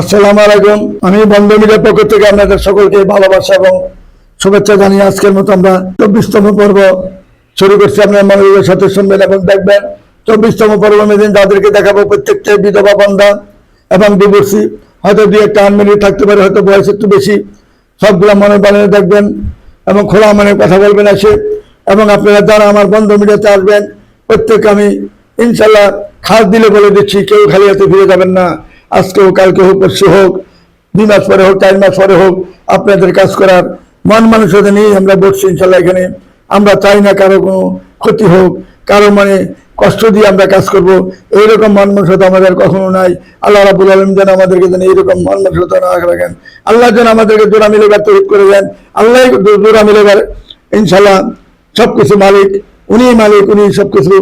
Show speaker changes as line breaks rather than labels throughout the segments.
আসসালামু আলাইকুম। আমি বন্ধ মিডিয়ার পক্ষ থেকে আপনাদের সকলকে ভালোবাসা এবং শুভেচ্ছা জানিয়ে আজকের মতো আমরা চব্বিশতম পর্ব শুরু করছি। আপনার মনোযোগের সাথে শুনবেন এবং দেখবেন চব্বিশতম পর্ব মেদিন তাদেরকে দেখাবো প্রত্যেকটা বিধবা বন্ধা এবং ডিভোর্সি হয়তো দুই একটা আনমিনিট থাকতে পারে, হয়তো বয়স একটু বেশি। সবগুলো মনে মনে দেখবেন এবং খোলা মনে কথা বলবেন এসে। এবং আপনারা যারা আমার বন্ধ মিডিয়াতে আসবেন, প্রত্যেককে আমি ইনশাল্লাহ খাস দিলে বলে দিচ্ছি, কেউ খালি হাতে ফিরে যাবেন না। আজকে হোক কালকে হোক, পরশু হোক, দুই মাস পরে হোক, চার মাস পরে হোক, আপনাদের কাজ করার মন মানুষদের নিয়ে আমরা বসছি ইনশাল্লাহ এখানে। আমরা চাই না কারও কোনো ক্ষতি হোক, কারও মানে কষ্ট দিয়ে আমরা কাজ করব। এইরকম মন মানসিকতা আমাদের কখনো নাই। আল্লাহ রাবুল আলম যেন আমাদেরকে যেন এইরকম মন মানসিকতা না রাখেন। আল্লাহ যেন আমাদেরকে জোড়া মিলেবার তৈরি করে দেন। আল্লাহ জোড়া মিলেবার ইনশাল্লাহ সব কিছু মালিক উনি মালিক উনি সবকিছু।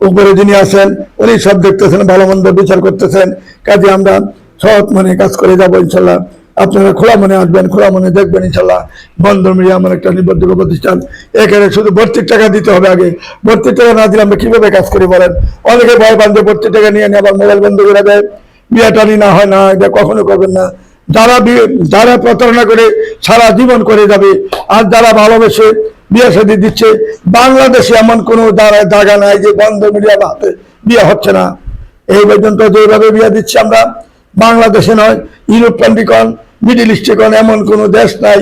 উপরে যিনি আছেন, উনি সব দেখতেছেন, ভালো মন্দ বিচার করতেছেন। কাজে আমরা সৎ মনে কাজ করে যাব ইনশাল্লাহ। আপনারা খোলা মনে আসবেন, খোলা মনে দেখবেন ইনশাল্লাহ। বন্ধ মিডিয়া আমার একটা নিবদ্ধ প্রতিষ্ঠান। এখানে শুধু ভর্তির টাকা দিতে হবে আগে। ভর্তির টাকা না দিলে আমরা কীভাবে কাজ করি বলেন? অনেকে ভয় যে ভর্তির টাকা নিয়ে নিয়ে আবার মোবাইল বন্ধ করে দেয়। বিয়ে টানি না হয় না, এটা কখনো করবেন না। যারা যারা প্রতারণা করে সারা জীবন করে যাবে, আর যারা ভালোবেসে বিয়ে দিচ্ছে। বাংলাদেশে এমন কোনো দাঁড়ায় দাগা নাই যে বন্ধ মিডিয়া হাতে বিয়ে হচ্ছে না। এই পর্যন্ত যেভাবে বিয়ে দিচ্ছি আমরা, বাংলাদেশে নয়, ইউরোপ কান্ট্রিকন মিডিল ইস্টে কোন, এমন কোনো দেশ নাই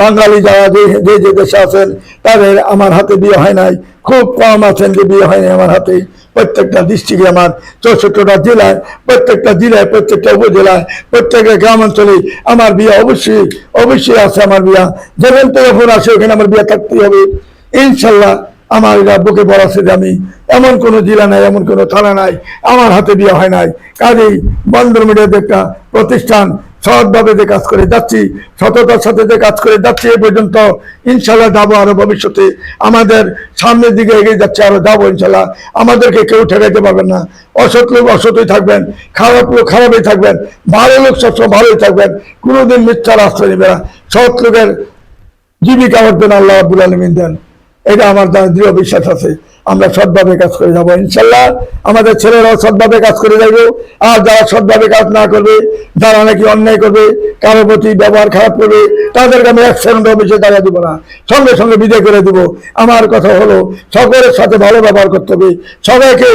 বাঙালি যারা যে যে দেশে আছেন, তাদের আমার হাতে বিয়ে হয় নাই। খুব কম আছেন যে বিয়ে হয়নি আমার হাতে। প্রত্যেকটা ডিস্ট্রিক্টে আমার চৌষট্টিটা জেলায়, প্রত্যেকটা জেলায়, প্রত্যেকটা উপজেলায়, প্রত্যেকটা গ্রামাঞ্চলে আমার বিয়ে অবশ্যই অবশ্যই আছে আমার বিয়া। যেখান থেকে ফোন আসে, ওখানে আমার বিয়ে থাকতেই হবে। ইনশাল্লাহ আমার এরা বুকে বলাছে যে আমি এমন কোনো জেলা নাই, এমন কোনো থানা নাই, আমার হাতে বিয়ে হয় নাই। কাজেই বন্দর মিডিয়াতে একটা প্রতিষ্ঠান সৎভাবে যে কাজ করে যাচ্ছি, সততার সাথে যে কাজ করে যাচ্ছি এ পর্যন্ত ইনশাল্লাহ যাব আরও ভবিষ্যতে। আমাদের সামনের দিকে এগিয়ে যাচ্ছে, আরও যাব ইনশাল্লাহ আমাদেরকে কেউ ঠেকাইতে পারবেন না। অসৎ লোক অসতই থাকবেন, খারাপ লোক খারাপই থাকবেন, ভালো লোক সবসময় ভালোই থাকবেন। কোনোদিন মিথ্যার আশ্রয় নেবে না। সৎ লোকের জীবিকা অর্জন আল্লাহ আব্দুল আলমিন দেন। এটা আমার দৃঢ় বিশ্বাস আছে। আমরা সৎভাবে কাজ করে যাব, ইনশাল্লাহ। আমাদের ছেলেরাও সৎভাবে কাজ করে যাব আর যারা সৎভাবে কাজ না করবে, যারা নাকি অন্যায় করবে, কারও প্রতি ব্যবহার খারাপ করবে, তাদেরকে আমি এক সেকেন্ড অফিসে দাঁড়িয়ে দিব না। সঙ্গে সঙ্গে বিদায় করে দিব। আমার কথা হলো, সকলের সাথে ভালো ব্যবহার করতে হবে। সবাইকে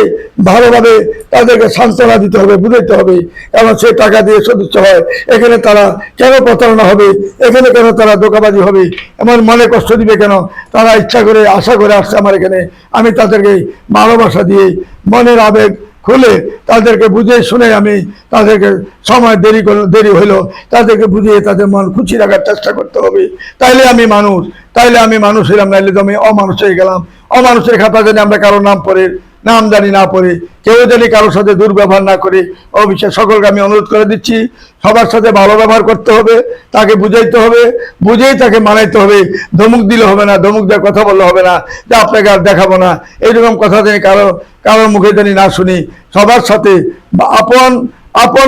ভালোভাবে তাদেরকে সান্ত্বনা দিতে হবে, বুঝাইতে হবে। কারণ সে টাকা দিয়ে সদস্য হয়। এখানে তারা কেন প্রতারণা হবে? এখানে কেন তারা দোকাবাজি হবে? এমন মনে কষ্ট দিবে কেন? তারা ইচ্ছা করে, আশা করে আসছে আমার এখানে। আমি তাদেরকে ভালোবাসা দিয়ে মনের আবেগ খুলে তাদেরকে বুঝে শুনে আমি তাদেরকে সময় দেরি করল দেরি হইল, তাদেরকে বুঝিয়ে তাদের মন খুশি রাখার চেষ্টা করতে হবে। তাইলে আমি মানুষ, তাইলে আমি মানুষ হইলাম, নাইলে তো আমি অমানুষ হয়ে গেলাম। অমানুষের খাতা জানি আমরা কারোর নাম পড়ে নাম জানি না পড়ে, কেউ জানি কারোর সাথে দুর্ব্যবহার না করে অবশ্যই সকলকে আমি অনুরোধ করে দিচ্ছি, সবার সাথে ভালো ব্যবহার করতে হবে, তাকে বুঝাইতে হবে, বুঝেই তাকে মানাইতে হবে, ধমুক দিলে হবে না, ধমুক দিয়ে কথা বললে হবে না, যে আপনাকে আর দেখাবো না। এইরকম কথা জানি কারও কারোর মুখে জানি না শুনি, সবার সাথে আপন আপন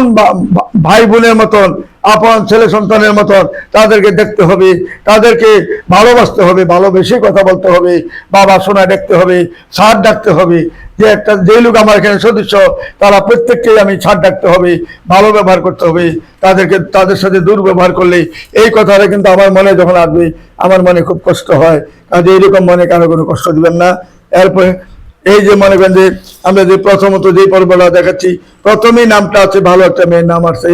ভাই বোনের মতন, আপন ছেলে সন্তানের মতন তাদেরকে দেখতে হবে, তাদেরকে ভালোবাসতে হবে, ভালোবেসে কথা বলতে হবে, বাবা সোনা দেখতে হবে সার ডাকতে হবে। যে একটা যে লোক আমার এখানে সদস্য, তারা প্রত্যেককেই আমি ছাড় ডাকতে হবে, ভালো ব্যবহার করতে হবে, তাদেরকে, তাদের সাথে দুর্ব্যবহার করলে এই কথাটা কিন্তু আমার মনে যখন আসবে, আমার মনে খুব কষ্ট হয়। কাজে এইরকম মনে কারও কোনো কষ্ট দিবেন না। এরপরে এই যে মনে করেন যে আমরা যে প্রথমত যে পর্বটা দেখাচ্ছি, প্রথমেই নামটা আছে ভালো একটা মেয়ের নাম আছে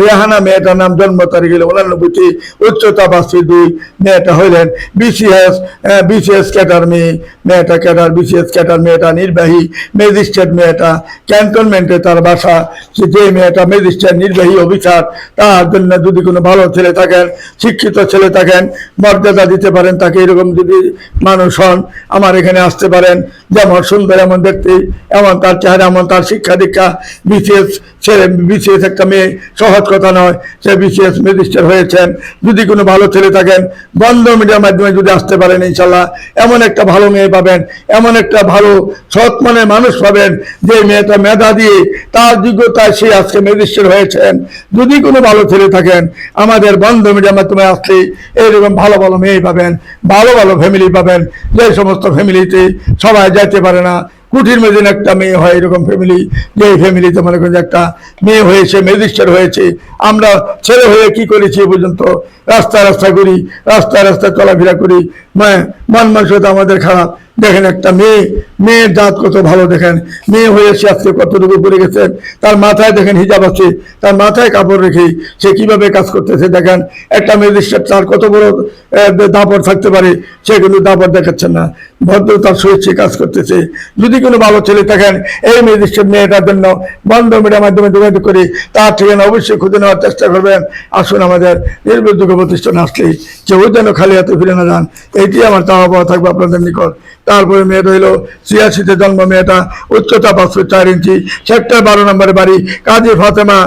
রেহানা মেয়েটার নাম জন্ম তারিখ হলো উনানব্বইটি, উচ্চতা পাঁচটি দুই, মেয়েটা হইলেন বিসিএস বিসিএস ক্যাটার মেয়ে, মেয়েটা ক্যাটার বিসিএস ক্যাটার মেয়েটা নির্বাহী ম্যাজিস্ট্রেট মেয়েটা, ক্যান্টনমেন্টে তার বাসা, যে মেয়েটা ম্যাজিস্ট্রেট নির্বাহী অফিসার, তার জন্য যদি কোনো ভালো ছেলে থাকেন, শিক্ষিত ছেলে থাকেন, মর্যাদা দিতে পারেন, তাকে এরকম যদি মানুষ হন, আমার এখানে আসতে পারেন। যেমন সুন্দর এমন দেখতে এমন তার চেহারা, এমন তার শিক্ষা দীক্ষা, বিসিএস ছেলে বিসিএস একটা মেয়ে, সহজ কথা নয়। সে বিসিএস ম্যাজিস্ট্রেট হয়েছেন। যদি কোনো ভালো ছেলে থাকেন, বন্ধ মিডিয়ার মাধ্যমে যদি আসতে পারেন ইনশাল্লাহ এমন একটা ভালো মেয়ে পাবেন, এমন একটা ভালো সৎ মনের মানুষ পাবেন, যে মেয়েটা মেধা দিয়ে তার যোগ্যতায় সে আজকে ম্যাজিস্ট্রেট হয়েছেন। যদি কোনো ভালো ছেলে থাকেন, আমাদের বন্ধ মিডিয়ার মাধ্যমে আসলে এইরকম ভালো ভালো মেয়ে পাবেন, ভালো ভালো ফ্যামিলি পাবেন, যে সমস্ত ফ্যামিলিতে সবাই যাইতে পারে না। কুঠির মেদিন একটা মেয়ে হয়, এরকম ফ্যামিলি যে ফ্যামিলিতে মনে করেন একটা মেয়ে হয়েছে, মেজিস্টার হয়েছে। আমরা ছেলে হয়ে কি করেছি এ পর্যন্ত? রাস্তা রাস্তা করি রাস্তা রাস্তা চলাফেরা করি। মান মন মানসিকতা আমাদের খারাপ। দেখেন একটা মেয়ে, মেয়ের জাত কত ভালো দেখেন। মেয়ে হয়েছে আজকে কতটুকু পড়ে গেছেন তার মাথায় দেখেন হিজাব আছে। তার মাথায় কাপড় রেখে সে কীভাবে কাজ করতেছে দেখেন। একটা ম্যাজিস্ট্রেট তার কত বড় দাপড় থাকতে পারে, সে কিন্তু দাপড় দেখাচ্ছে না। ভদ্রতার সহিত সে কাজ করতেছে। যদি কোনো ভালো ছেলে থাকেন, এই ম্যাজিস্ট্রেট মেয়েটার জন্য বন্ধ মিডিয়ার মাধ্যমে যোগাযোগ করে তার ঠিকানা অবশ্যই খুঁজে নেওয়ার চেষ্টা করবেন। আসুন আমাদের নির্ভরযোগ্য প্রতিষ্ঠান আসলে কেউ যেন খালি হাতে ফিরে না যান। এইটি আমার চাওয়া পাওয়া থাকবে আপনাদের নিকট। তারপরে মেয়ে রইল ছিয়াশিতে জন্ম, মেয়েটা উচ্চতা পাঁচশো চার ইঞ্চি সেক্টর বারো নম্বরে বাড়ি, কাজী ফাতেমা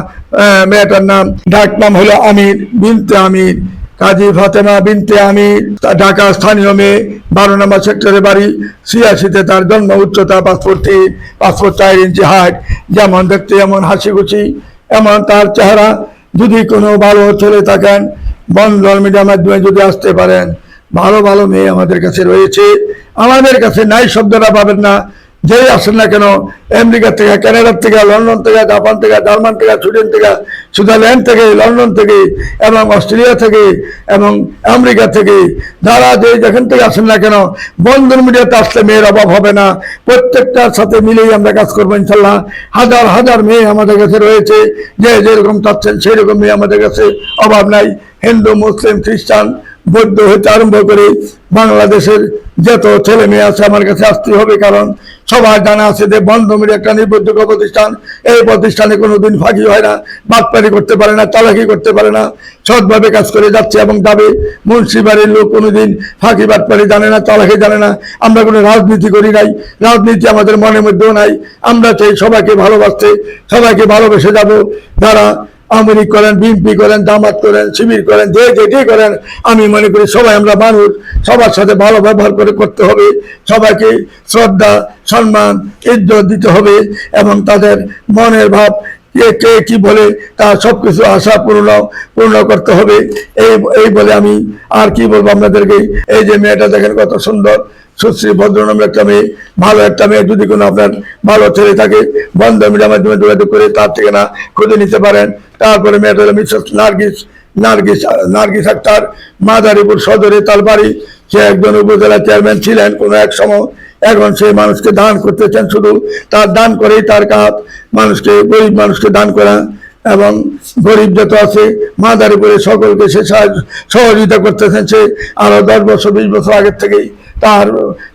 মেয়েটার নাম, ডাক নাম হলো আমির বিনতে আমির। কাজী ফাতেমা বিনতে আমির ঢাকা স্থানীয় মেয়ে, বারো নম্বর সেক্টরে বাড়ি, ছিয়াশিতে তার জন্ম, উচ্চতা পাসপোর্ট তিন পাসপোর্ট চার ইঞ্চি হাইট যেমন দেখতে এমন হাসি খুশি এমন তার চেহারা, যদি কোনো ভালো ছেলে থাকেন বন্ধন মিডিয়ার মাধ্যমে যদি আসতে পারেন। ভালো ভালো মেয়ে আমাদের কাছে রয়েছে। আমাদের কাছে নাই শব্দটা পাবেন না। যেই আসেন না কেন, আমেরিকা থেকে, কানাডার থেকে, লন্ডন থেকে, জাপান থেকে, জার্মান থেকে, সুইডেন থেকে, সুইজারল্যান্ড থেকে, লন্ডন থেকে, এবং অস্ট্রেলিয়া থেকে, এবং আমেরিকা থেকে, যারা যে যেখান থেকে আসেন না কেন বন্ধন মিডিয়াতে আসলে মেয়ের অভাব হবে না। প্রত্যেকটার সাথে মিলেই আমরা কাজ করব ইনশাল্লাহ হাজার হাজার মেয়ে আমাদের কাছে রয়েছে। যে যেরকম চাচ্ছেন সেই রকম মেয়ে আমাদের কাছে অভাব নাই। হিন্দু, মুসলিম, খ্রিস্টান বৌদ্ধ হইতে আরম্ভ করে বাংলাদেশের যত ছেলে মেয়ে আছে আমার কাছে আসতে হবে, কারণ সবার জানা আছে যে বন্ধমির একটা নির্ভরযোগ্য প্রতিষ্ঠান। এই প্রতিষ্ঠানে কোনোদিন ফাঁকি হয় না, বাটপারি করতে পারে না চালাকি করতে পারে না, সৎভাবে কাজ করে যাচ্ছে এবং যাবে। মুন্সিবাড়ির লোক কোনোদিন ফাঁকি, বাটপারি জানে না চালাকি জানে না। আমরা কোনো রাজনীতি করি নাই, রাজনীতি আমাদের মনের মধ্যেও নাই। আমরা চাই সবাইকে ভালোবাসতে, সবাইকে ভালোবেসে যাব। যারা আওয়ামী করেন, বিএনপি করেন দামাত করেন, শিবির করেন, যে যেটি করেন, আমি মনে করি সবাই আমরা মানুষ, সবার সাথে ভালো ব্যবহার করে করতে হবে, সবাইকে শ্রদ্ধা, সম্মান, ইজ্জত দিতে হবে এবং তাদের মনের ভাব কে কে কি বলে, তা সবকিছু আশা পূর্ণ পূর্ণ করতে হবে। এই এই বলে আমি আর কি বলব আপনাদেরকে? এই যে মেয়েটা দেখেন কত সুন্দর, সুশ্রী ভদ্রনাম একটা মেয়ে, ভালো একটা মেয়ে। যদি কোনো আপনার ভালো ছেলে থাকে বন্ধ মিডিয়ার মাধ্যমে যোগাযোগ করে তার ঠিকানা খুঁজে নিতে পারেন। তারপরে মেয়েটা হলো মিসেস নার্গিস নার্গিস নার্গিস আক্তার, মাদারীপুর সদরে তার বাড়ি সে একজন উপজেলা চেয়ারম্যান ছিলেন, কোনো এক সময় এখন সেই মানুষকে দান করতে চান শুধু তার দান করেই তার কাজ, মানুষকে, গরিব মানুষকে দান করা এবং গরিব যত আছে, মাদারীপুরে সকলকে সে সহযোগিতা করতেছেন সে আরও দশ বছর, বিশ বছর আগের থেকেই। তার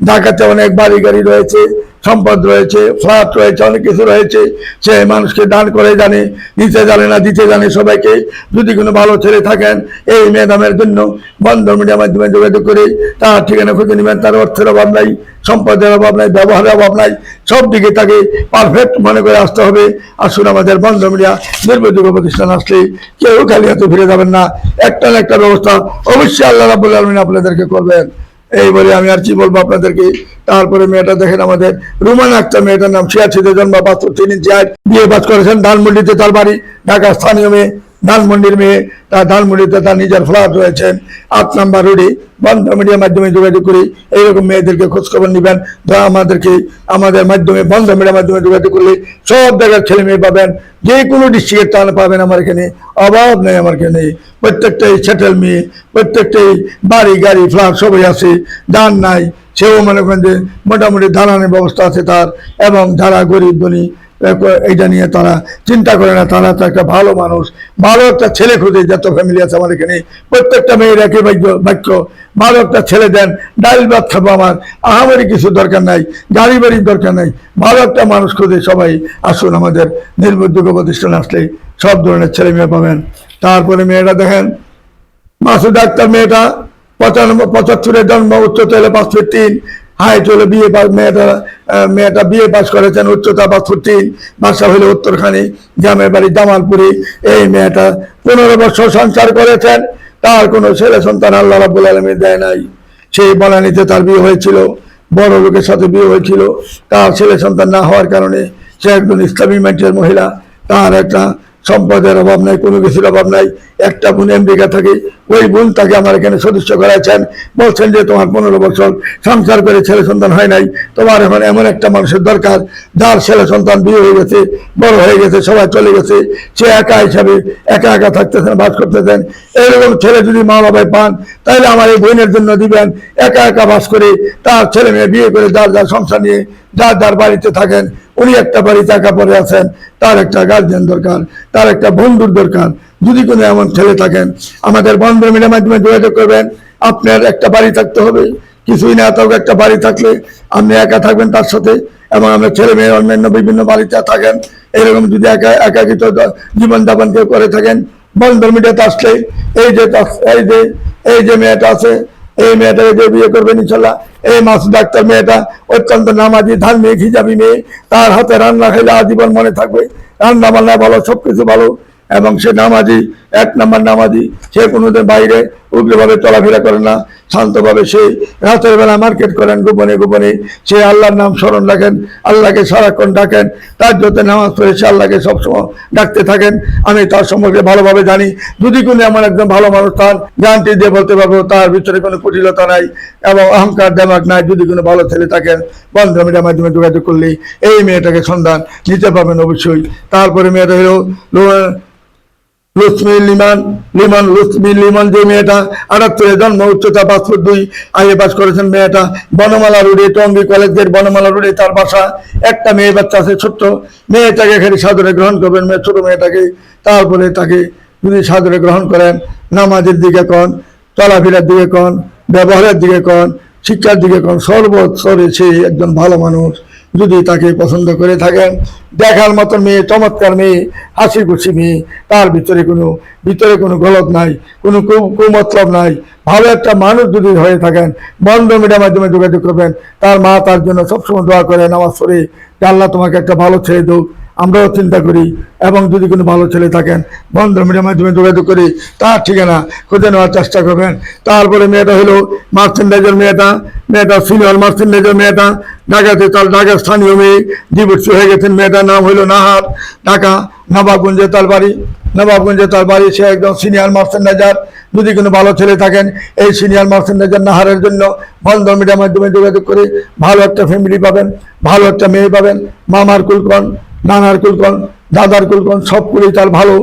ঢাকাতে অনেক বাড়ি গাড়ি রয়েছে, সম্পদ রয়েছে, ফ্ল্যাট রয়েছে, অনেক কিছু রয়েছে। সে মানুষকে দান করে জানে, দিতে জানে না, দিতে জানে সবাইকে। যদি কোনো ভালো ছেলে থাকেন, এই ম্যাডামের জন্য বন্ধ মিডিয়ার মাধ্যমে যোগাযোগ করে, তার ঠিকানা খুঁজে নেবেন, তার অর্থের অভাব নাই, সম্পদের অভাব নাই, ব্যবহারের অভাব নাই, সব দিকে তাকে পারফেক্ট মনে করে আসতে হবে। আসুন আমাদের বন্ধ মিডিয়া, নির্ভরযোগ্য প্রতিষ্ঠান আসলে কেউ খালি হাতে ফিরে যাবেন না। একটা না একটা ব্যবস্থা অবশ্যই আল্লাহ রাবুল আলমিন আপনাদেরকে করবেন। এই বলে আমি আর কি বলব আপনাদেরকে, তারপরে মেয়েটা দেখেন আমাদের রুমান আক্তার, মেয়েটার নাম ছিয়াশিতে জন্ম বাস্তব, তিনি যায় বিয়ে বাস করেছেন ধানমন্ডিতে তার বাড়ি, ঢাকা স্থানীয় মেয়ে, ধানমন্ডির মেয়ে, তার ধানমন্ডিতে তার নিজের ফ্ল্যাট রয়েছেন আট নাম্বার রোডে বন্ধ মিডিয়ার মাধ্যমে যোগাযোগ করি, এইরকম মেয়েদেরকে খোঁজখবর নেবেন যারা আমাদেরকে, আমাদের মাধ্যমে বন্ধ মিডিয়ার মাধ্যমে যোগাযোগ করলে সব জায়গার ছেলে মেয়ে পাবেন, যে কোনো ডিস্ট্রিক্টের টান পাবেন আমার এখানে অভাব নেই আমার এখানে প্রত্যেকটাই সেটেল মেয়ে প্রত্যেকটাই বাড়ি গাড়ি ফ্ল্যাট সবই আছে দান নাই সেও মনে করেন যে মোটামুটি দালানের ব্যবস্থা আছে তার এবং যারা গরিব ধনী এইটা নিয়ে তারা চিন্তা করে না, তারা তো একটা ভালো মানুষ। ভালো একটা ছেলে খুঁজে, যত ফ্যামিলি আছে আমার এখানে। প্রত্যেকটা মেয়ের একই বাক্য বাক্য ভালো একটা ছেলে দেন, ডাল ভাত খাব আমার। আহামারি কিছু দরকার নাই, গাড়ি বাড়ির দরকার নাই। ভালো একটা মানুষ খুঁজে সবাই আসুন আমাদের নির্ভরযোগ্য প্রতিষ্ঠান আসলে সব ধরনের ছেলে মেয়ে পাবেন। তারপরে মেয়েরা দেখেন, মাসুদ আক্তার মেয়েটা পঁচানব্বই পঁচাত্তরের জন্ম, উচ্চতা হলো পাঁচ ফুট তিন। হাইট হলো বিয়ে পাস মেয়েটা মেয়েটা বিয়ে পাস করেছেন উচ্চতা বা ফুট তিন বাসা হলো উত্তরখানি, গ্রামের বাড়ি জামালপুরে এই মেয়েটা পনেরো বছর সংসার করেছেন, তার কোনো ছেলে সন্তান আল্লাহ রাবুল আলমী দেয় নাই। সেই বনানীতে তার বিয়ে হয়েছিল, বড় লোকের সাথে বিয়ে হয়েছিল। তার ছেলে সন্তান না হওয়ার কারণে সে একজন ইসলামী মেন্টের মহিলা। তার একটা সম্পদের অভাব নাই, কোনো কিছুর অভাব নাই। একটা বোন আমেরিকা থাকে, ওই বোন তাকে আমার এখানে সদস্য করাইছেন। বলছেন যে তোমার পনেরো বছর সংসার করে ছেলে সন্তান হয় নাই। তোমার এখন এমন একটা মানুষের দরকার, যার ছেলে সন্তান বিয়ে হয়ে গেছে, বড় হয়ে গেছে, সবাই চলে গেছে, সে একা হিসাবে একা একা থাকতেছেন, বাস করতেছেন। এইরকম ছেলে যদি মা বাবাই পান, তাহলে আমার এই বোনের জন্য দিবেন, একা একা বাস করে তার ছেলে মেয়ে বিয়ে করে যার যার সংসার নিয়ে যার যার বাড়িতে থাকেন, উনি একটা বাড়িতে একা পরে আছেন, তার একটা গার্জিয়ান দরকার, তার একটা বন্ধুর দরকার। যদি কোনো এমন ছেলে থাকেন, আমাদের বন্ধ মিলের মাধ্যমে যোগাযোগ করবেন। আপনার একটা বাড়ি থাকতে হবে। কিছুই না থাকুক একটা বাড়ি থাকলে আপনি একা থাকবেন তার সাথে। এবং আমরা ছেলে মেয়ে, অন্যান্য বিভিন্ন বাড়িতে থাকেন। এরকম যদি একা একাকিত জীবনযাপন কেউ করে থাকেন বন্ধ মিডিয়াতে আসলে এই যে এই যে এই যে মেয়েটা আছে, এই মেয়েটাকে যে বিয়ে করবেন ইনশাল্লাহ, এই মাস ডাক্তার মেয়েটা অত্যন্ত নামাজি, ধার্মিক, হিজাবি মেয়ে। তার হাতে রান্না খেলে আজীবন মনে থাকবে। রান্না বান্না ভালো, সবকিছু ভালো। এবং সে নামাজি, এক নম্বর নামাজি, সে কোনোদিন বাইরে উগ্রভাবে চলাফেরা করে না, শান্তভাবে সে রাতের বেলা মার্কেট করেন গোপনে গোপনে। সে আল্লাহর নাম স্মরণ রাখেন, আল্লাহকে সারাক্ষণ ডাকেন, তার যতে নামাজ পড়ে সে আল্লাহকে সবসময় ডাকতে থাকেন। আমি তার সম্পর্কে ভালোভাবে জানি, যদি কোনো এমন একজন ভালো মানুষ তার গানটি দিয়ে বলতে পারব, তার ভিতরে কোনো কুটিলতা নাই এবং অহংকার দেমাক নাই। যদি কোনো ভালো ছেলে থাকেন, বন্ধ মিডিয়ার মাধ্যমে যোগাযোগ করলে এই মেয়েটাকে সন্ধান নিতে পারবেন অবশ্যই। তারপরে মেয়েটা হলো লুসমি লিমান লিমান লুসমি লিমান যে মেয়েটা, আটাত্তরে জন্ম, উচ্চতা পাঁচ দুই আগে পাস করেছেন মেয়েটা। বনমালা রোডে, টঙ্গী কলেজের বনমালা রোডে তার বাসা। একটা মেয়ে বাচ্চা আছে ছোট্ট। মেয়েটাকে এখানে সাদরে গ্রহণ করবেন, মেয়ে ছোট মেয়েটাকে। তারপরে তাকে যদি সাদরে গ্রহণ করেন। নামাজের দিকে কন, চলাফেরার দিকে কন, ব্যবহারের দিকে কন, শিক্ষার দিকে কন। সর্বস্তরে সে একজন ভালো মানুষ। যদি তাকে পছন্দ করে থাকেন, দেখার মতো মেয়ে, চমৎকার মেয়ে হাসি খুশি মেয়ে, তার ভিতরে কোনো ভিতরে কোনো গলত নাই, কোনো কুমতলব নাই। ভালো একটা মানুষ যদি হয়ে থাকেন, বন্ধ মিডিয়ার মাধ্যমে যোগাযোগ করবেন, তার মা তার জন্য সবসময় দোয়া করে, নামাজ পড়ে, যে আল্লাহ তোমাকে একটা ভালো ছেলে দোক, আমরাও চিন্তা করি। এবং যদি কোনো ভালো ছেলে থাকেন, বন্ধ মিডিয়ার মাধ্যমে যোগাযোগ করি, তার ঠিকানা খুঁজে নেওয়ার চেষ্টা করবেন। তারপরে মেয়েটা হলো মার্চেন্ডাইজের মেয়েটা। মেয়েটা সিনিয়র মার্চেন্ডাইজের মেয়েটা ঢাকাতে তার ঢাকার স্থানীয় মেয়ে ডিভোর্সি হয়ে গেছেন। মেয়েটার নাম হইল নাহার। ঢাকা, নবাবগঞ্জে তার বাড়ি। নবাবগঞ্জে তার বাড়ি, সে একদম সিনিয়র মার্চেন্ডাইজার যদি কোনো ভালো ছেলে থাকেন, এই সিনিয়র মার্চেন্ডাইজার নাহারের জন্য বন্ধ মিডিয়ার মাধ্যমে যোগাযোগ করে ভালো একটা ফ্যামিলি পাবেন, ভালো একটা মেয়ে পাবেন। মামার কুলকন নানার কুলকন দাদার কুলকন সবগুলোই তার ভালো।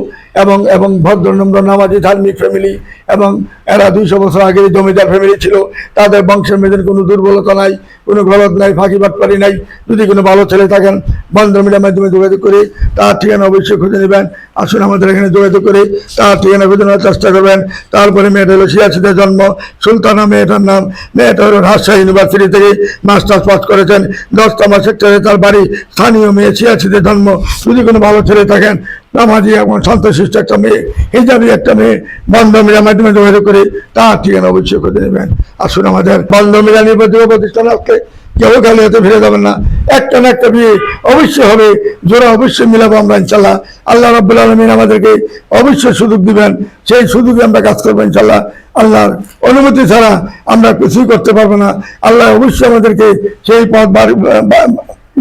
এবং এবং ভদ্রনম্র নামাজি ধার্মিক ফ্যামিলি এবং এরা দুইশো বছর আগে জমিদার ফ্যামিলি ছিল। তাদের বংশের মেয়েদের কোনো দুর্বলতা নাই, কোনো গলত নাই, ফাঁকি বাটপারি নাই। যদি কোনো ভালো ছেলে থাকেন বন্ধ মিডিয়ার মাধ্যমে যোগাযোগ করে, তার ঠিকানা অবশ্যই খুঁজে নেবেন। আসুন আমাদের এখানে যোগাযোগ করে, তার ঠিকানা খুঁজে নেওয়ার চেষ্টা করবেন। তারপরে মেয়েটা হলো সিয়াসিদের জন্ম। সুলতানা মেয়েটার নাম, মেয়েটা হলো রাজশাহী ইউনিভার্সিটি থেকে মাস্টার্স পাস করেছেন। দশতম সেক্টরে তার বাড়ি স্থানীয় মেয়ে সিয়াসিদের জন্ম। যদি কোনো ভালো ছেলে থাকেন নামাজি এবং শান্তশিষ্ট একটা মেয়ে, হিজাবি একটা মেয়ে বন্ধ মিডিয়ার মাধ্যমে যোগাযোগ করে তার ঠিকানা অবশ্যই করে নেবেন আসুন আমাদের বন্ধ মিডিয়া নির্বাচিত প্রতিষ্ঠান আসলে কেউ খালি হতে ফিরে যাবেন না। একটা না একটা বিয়ে অবশ্যই হবে, জোড়া অবশ্যই মিলাবো আমরা, ইনশাল্লাহ। আল্লাহ রাব্বুল আলমিন আমাদেরকে অবশ্যই সুযোগ দিবেন। সেই সুযোগে আমরা কাজ করব, ইনশাল্লাহ। আল্লাহর অনুমতি ছাড়া আমরা কিছুই করতে পারব না। আল্লাহ অবশ্যই আমাদেরকে সেই পথ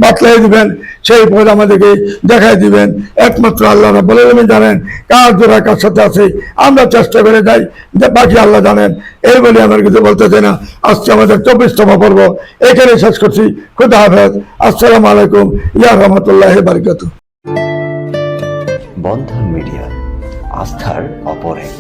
বাতলাই দিবেন, সেই পথ আমাদেরকে দেখাই দিবেন। একমাত্র আল্লাহ আলামিন জানেন কার জোড়া কার সাথে আছে। আমরা চেষ্টা করে যাই বাকি আল্লাহ জানেন। এই বলে আমার কিছু বলতে চাই না। আজকে আমাদের চব্বিশতম পর্ব। এখানে শেষ করছি। খুদা হাফেজ। আসসালামু আলাইকুম। ইয়া রহমতুল্লাহ বারকাতু
বন্ধন মিডিয়া, আস্থার অপর এক